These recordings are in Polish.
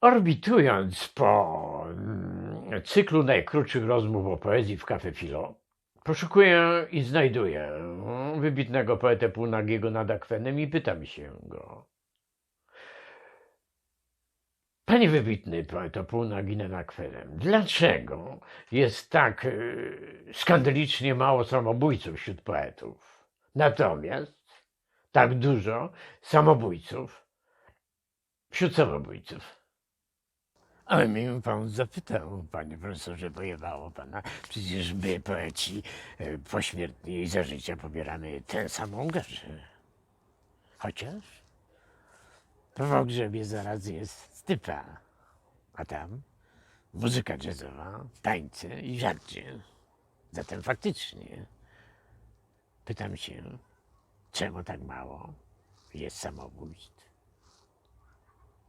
Orbitując po mm, cyklu najkrótszych rozmów o poezji w Cafe Filo, poszukuję i znajduję wybitnego poetę półnagiego nad akwenem i pytam się go. Panie wybitny poeto półnagi nad akwenem, dlaczego jest tak y, skandalicznie mało samobójców wśród poetów, natomiast tak dużo samobójców wśród samobójców? Ale mnie pan zapytał, panie profesorze, pojebało pana. Przecież my, poeci, e, pośmiertnie i za życia pobieramy tę samą garzę. Chociaż w pogrzebie zaraz jest stypa, a tam muzyka jazzowa, tańce i żarcie. Zatem faktycznie pytam się, czemu tak mało jest samobójstw,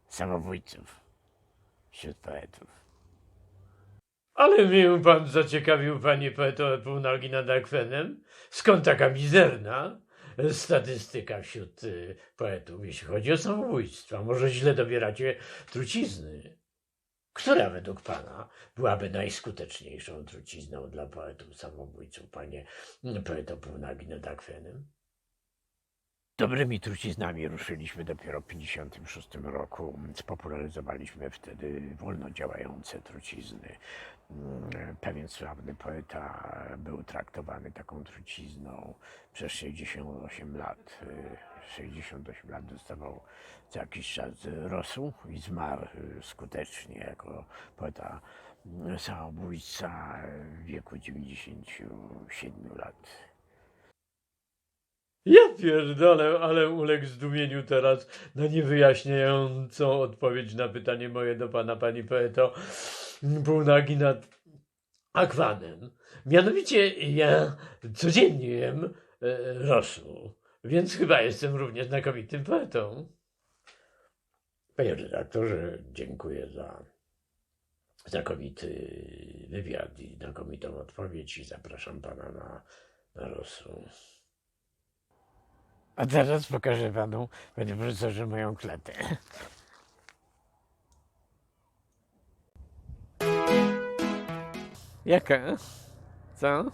samobójców wśród poetów. Ale mnie pan zaciekawił, panie poeto półnogi nad akwenem. Skąd taka mizerna statystyka wśród y, poetów, jeśli chodzi o samobójstwa? Może źle dobieracie trucizny? Która według pana byłaby najskuteczniejszą trucizną dla poetów samobójców, panie poeto półnogi nad akwenem? Dobrymi truciznami ruszyliśmy dopiero w 1956 roku. Spopularyzowaliśmy wtedy wolno działające trucizny. Mm, Pewien sławny poeta był traktowany taką trucizną przez 68 lat. Y, 68 lat dostawał co jakiś czas rosół i zmarł skutecznie jako poeta mm, samobójca w wieku 97 lat. Ja pierdolę, ale uległ zdumieniu teraz na niewyjaśniającą odpowiedź na pytanie moje do pana, pani poeto, półnagi nad akwanem. Mianowicie ja codziennie jem e, rosół, więc chyba jestem równie znakomitym poetą. Panie redaktorze, dziękuję za znakomity wywiad i znakomitą odpowiedź i zapraszam pana na, na rosół. A teraz pokażę panu, panie profesorze, moją klatę. Jaka? Co?